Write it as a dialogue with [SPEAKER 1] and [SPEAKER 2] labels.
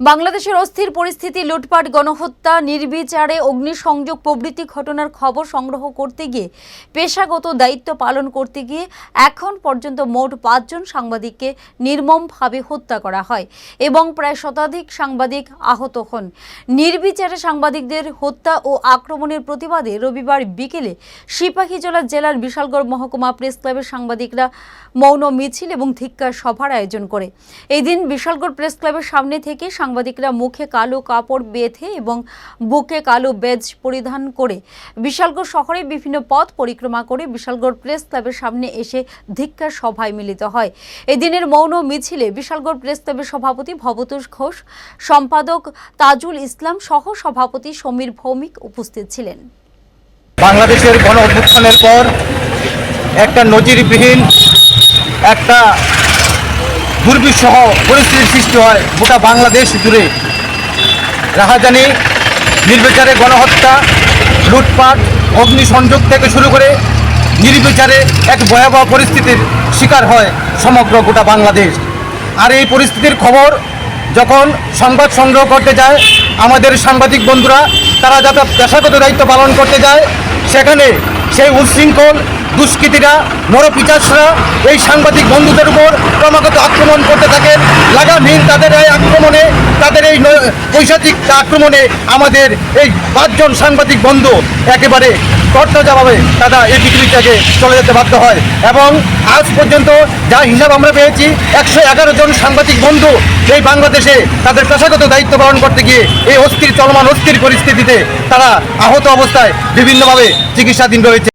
[SPEAKER 1] বাংলাদেশের অস্থির পরিস্থিতি, লুটপাট, গণহত্যা, নির্বিচারে অগ্নিসংযোগ প্রভৃতি ঘটনার খবর সংগ্রহ করতে গিয়ে, পেশাগত দায়িত্ব পালন করতে গিয়ে এখন পর্যন্ত মোট পাঁচজন সাংবাদিককে নির্মমভাবে হত্যা করা হয় এবং প্রায় শতাধিক সাংবাদিক আহত হন। নির্বিচারে সাংবাদিকদের হত্যা ও আক্রমণের প্রতিবাদে রবিবার বিকেলে সিপাহীজলা জেলার বিশালগড় মহকুমা প্রেস ক্লাবের সাংবাদিকরা মৌন মিছিল এবং ধিক্কার সভার আয়োজন করে। এই দিন বিশালগড় প্রেস ক্লাবের সামনে থেকে সাংবাদিকরা মুখে কালো কাপড় বেঁধে এবং বুকে কালো বেজ পরিধান করে বিশালগড় শহরে বিভিন্ন পথ পরিক্রমা করে বিশালগড় প্রেস ক্লাবের সামনে এসে ধিক্কার সভায় মিলিত হয়। এদিনের মৌন মিছিলে বিশালগড় প্রেস ক্লাবের সভাপতি ভবতোষ ঘোষ, সম্পাদক তাজুল ইসলাম সহ সভাপতি সমীর ভৌমিক উপস্থিত ছিলেন।
[SPEAKER 2] বাংলাদেশের গণ অভ্যুত্থানের পর একটা নজিরবিহীন একটা দুর্বিষহ পরিস্থিতির সৃষ্টি হয় গোটা বাংলাদেশ জুড়ে। রাহাজানি নির্বিচারে গণহত্যা, লুটপাট, অগ্নিসংযোগ থেকে শুরু করে নির্বিচারে এক ভয়াবহ পরিস্থিতির শিকার হয় সমগ্র গোটা বাংলাদেশ। আর এই পরিস্থিতির খবর যখন সংবাদ সংগ্রহ করতে যায়, আমাদের সাংবাদিক বন্ধুরা, তারা যাতে পেশাগত দায়িত্ব পালন করতে যায়, সেখানে সেই উচ্ছৃঙ্খল দুষ্কৃতীরা নরপিচাসরা এই সাংবাদিক বন্ধুদের উপর ক্রমাগত আক্রমণ করতে থাকেন। লাগামহীন তাদের এই আক্রমণে, তাদের এই পৈশাচিক আক্রমণে আমাদের এই পাঁচজন সাংবাদিক বন্ধু একেবারে কর্তজাভাবে তারা এই পৃথিবী থেকে চলে যেতে বাধ্য হয়। এবং আজ পর্যন্ত যা হিসাব আমরা পেয়েছি, একশো এগারো জন সাংবাদিক বন্ধু এই বাংলাদেশে তাদের পেশাগত দায়িত্ব পালন করতে গিয়ে এই অস্থির, চলমান, অস্থির পরিস্থিতিতে তারা আহত অবস্থায় বিভিন্নভাবে চিকিৎসাধীন রয়েছে।